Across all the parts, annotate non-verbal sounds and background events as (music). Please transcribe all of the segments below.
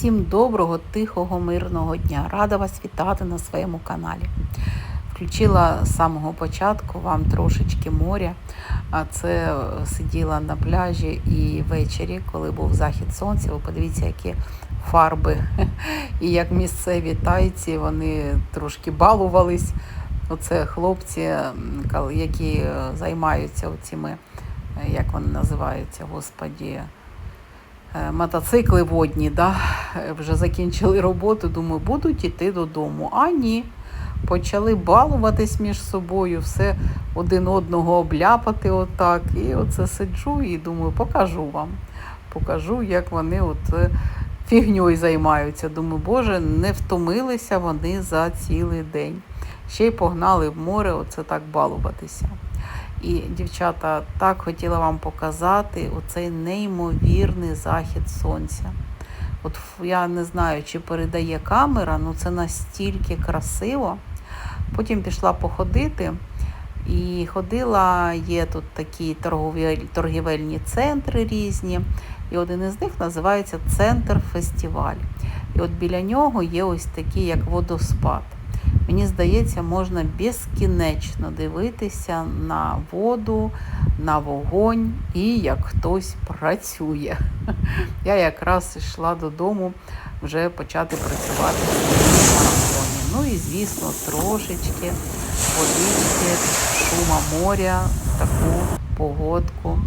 Всім доброго, тихого, мирного дня. Рада вас вітати на своєму каналі. Включила з самого початку вам трошечки моря. А це е, сиділа на пляжі і ввечері, коли був захід сонця. Ви подивіться, які фарби. І як місцеві тайці, вони трошки балувались. Оце хлопці, які е, займаються цими, як вони називаються, господі. Е, мотоцикли водні, да? е, вже закінчили роботу, думаю, будуть іти додому. А ні. Почали балуватись між собою, все один одного обляпати отак. І оце сиджу і думаю, покажу вам. Покажу, як вони от е, фігньою займаються. Думаю, Боже, не втомилися вони за цілий день. Ще й погнали в море, оце так балуватися. І, дівчата, так хотіла вам показати оцей неймовірний захід сонця. От я не знаю, чи передає камера, ну це настільки красиво. Потім пішла походити і ходила, є тут такі торговель- торгівельні центри різні. І один із них називається Центр Фестиваль. І от біля нього є ось такий, як водоспад. Мені здається, можна безкінечно дивитися на воду, на вогонь і як хтось працює. (laughs) Я якраз йшла додому вже почати працювати своєму марафоні. Ну і звісно, трошечки водички, шума моря, таку погодку.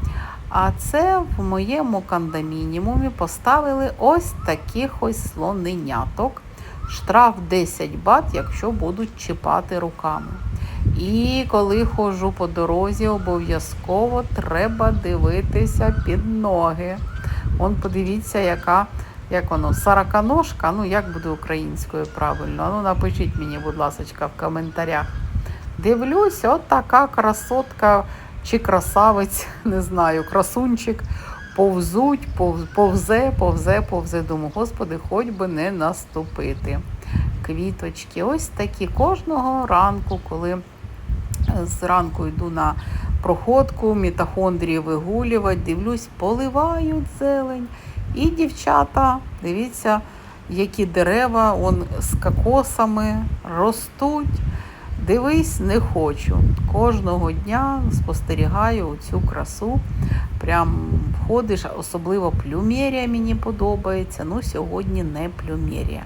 А це в моєму кондомініумі поставили ось таких ось слоненяток. Штраф 10 бат, якщо будуть чіпати руками. І коли ходжу по дорозі, обов'язково треба дивитися під ноги. Он подивіться, яка як воно, сороконожка, ну як буде українською правильно. Ну напишіть мені, будь ласка, в коментарях. Дивлюсь, от така красотка чи красавець, (laughs) не знаю, красунчик. Повзуть, пов- повзе, повзе, повзе. Думаю, господи, хоч би не наступити. Квіточки, ось такі кожного ранку, коли зранку йду на проходку, мітохондрії вигулювати, дивлюсь, поливають зелень. І дівчата, дивіться, які дерева он з кокосами ростуть. Дивись, не хочу. Кожного дня спостерігаю цю красу. Прям ходиш, особливо плюмерія мені подобається. Ну, сьогодні не плюмерія.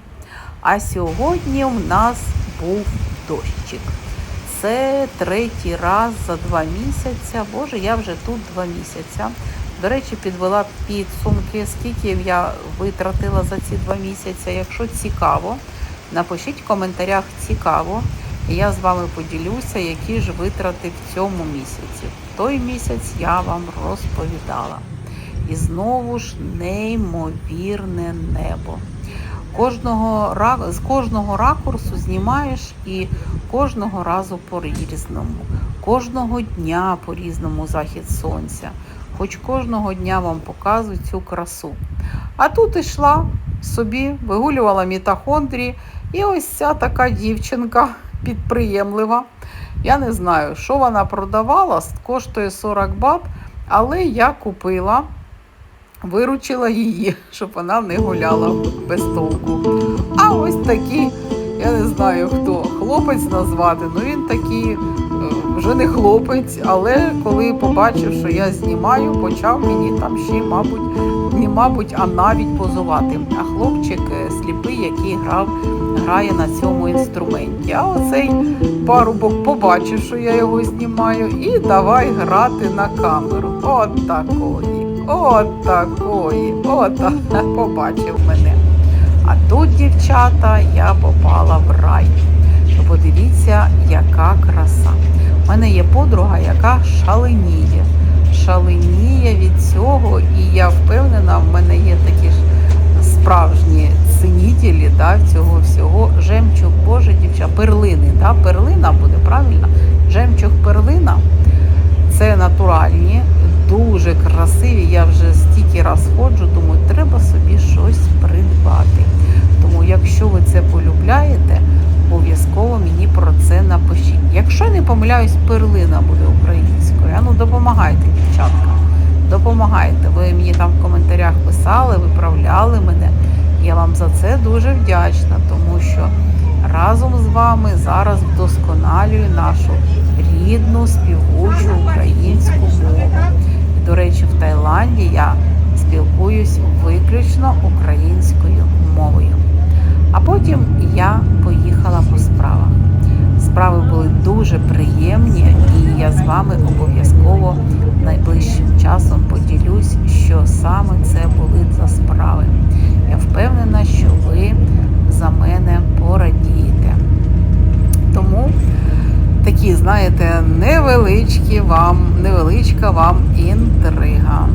А сьогодні в нас був дощик. Це третій раз за два місяці. Боже, я вже тут два місяці. До речі, підвела підсумки, скільки я витратила за ці два місяці. Якщо цікаво, напишіть в коментарях цікаво. Я з вами поділюся, які ж витрати в цьому місяці. В той місяць я вам розповідала. І знову ж неймовірне небо. Кожного, з кожного ракурсу знімаєш і кожного разу по-різному. Кожного дня по-різному захід сонця. Хоч кожного дня вам показують цю красу. А тут йшла собі, вигулювала мітохондрії, і ось ця така дівчинка підприємлива. Я не знаю, що вона продавала, коштує 40 бат, але я купила, виручила її, (laughs) щоб вона не гуляла без толку. А ось такий, я не знаю хто, хлопець назвати, ну він такий е, вже не хлопець, але коли побачив, що я знімаю, почав мені там ще, мабуть, не мабуть, а навіть позувати. А хлопчик е, сліпий, який грав, грає на цьому інструменті. А оцей парубок побачив, що я його знімаю, і давай грати на камеру. От такої, от такої, от (laughs) побачив мене. А тут, дівчата, я попала в рай. Подивіться, яка краса. У мене є подруга, яка шаленіє. Шаленіє від цього, і я впевнена, в мене є такі ж справжні цінітелі да, цього всього. Жемчуг, боже, дівчата, перлини. Да? Перлина буде правильно? Жемчуг перлина це натуральні, дуже красиві. Я вже стільки раз ходжу, думаю, треба собі щось придбати. Тому, якщо ви це полюбляєте, обов'язково мені про це напишіть. Якщо не помиляюсь, перлина буде українською. А ну допомагайте, дівчатка. Допомагайте. Ви мені там в коментарях писали, виправляли мене. Я вам за це дуже вдячна, тому що разом з вами зараз вдосконалюю нашу рідну співучу українську мову. До речі, в Таїланді я спілкуюсь виключно українською мовою. А потім я поїхала по справах. Справи були дуже приємні, і я з вами обов'язково найближчим часом поділюсь, що саме це були за справи. Я впевнена, що ви за мене порадієте. Тому такі, знаєте, невеличкі вам, невеличка вам інтрига.